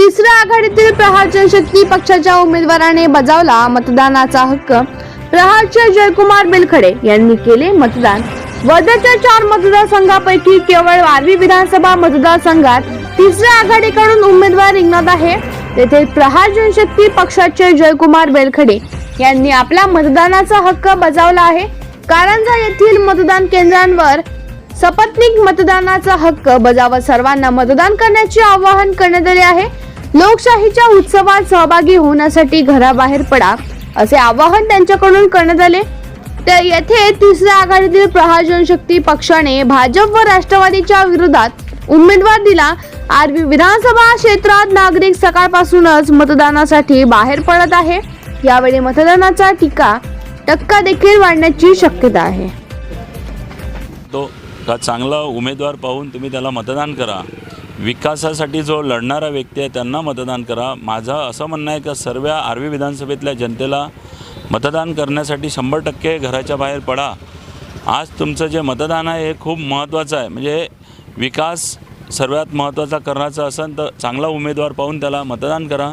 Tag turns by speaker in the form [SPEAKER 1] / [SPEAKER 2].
[SPEAKER 1] तिसऱ्या आघाडीतील प्रहार जनशक्ती पक्षाच्या उमेदवाराने बजावला मतदानाचा हक्क. प्रहारचे जयकुमार बेलखडे यांनी केले मतदान. वर्ध्याच्या चार मतदारसंघापैकी केवळ वारवी विधानसभा मतदारसंघात तिसऱ्या आघाडीकडून उमेदवार रिंगणात आहे. तेथे प्रहार जनशक्ती पक्षाचे जयकुमार बेलखडे यांनी आपला मतदानाचा हक्क बजावला आहे. कारंजा येथील मतदान केंद्रांवर सपत्निक मतदानाचा हक्क बजावत सर्वांना मतदान करण्याचे आवाहन करण्यात आले आहे. लोकशाहीच्या उत्सवात सहभागी होण्यासाठी घराबाहेर पडा असे आवाहन त्यांच्याकडून करण्यात आले. तर येथे तिसऱ्या आघाडीतील प्रहार जनशक्ती पक्षाने भाजप व राष्ट्रवादीच्या विरोधात उमेदवार दिला. आरवी विधानसभा क्षेत्रात नागरिक सकाळपासूनच मतदानासाठी बाहेर पडत आहे. यावेळी मतदानाचा टीका टक्का देखील वाढण्याची शक्यता आहे.
[SPEAKER 2] तो का चांगला उमेदवार पाहून तुम्ही त्याला मतदान करा? विकासासाठी जो लढणारा व्यक्ती आहे त्यांना मतदान करा. माझं असं म्हणणं आहे का सर्व आर्वी विधानसभेतल्या जनतेला मतदान करण्यासाठी शंभर टक्के घराच्या बाहेर पडा. आज तुमचं जे मतदान आहे हे खूप महत्त्वाचं आहे. म्हणजे विकास सर्वात महत्त्वाचा करण्याचा असेल तर चांगला उमेदवार पाहून त्याला मतदान करा.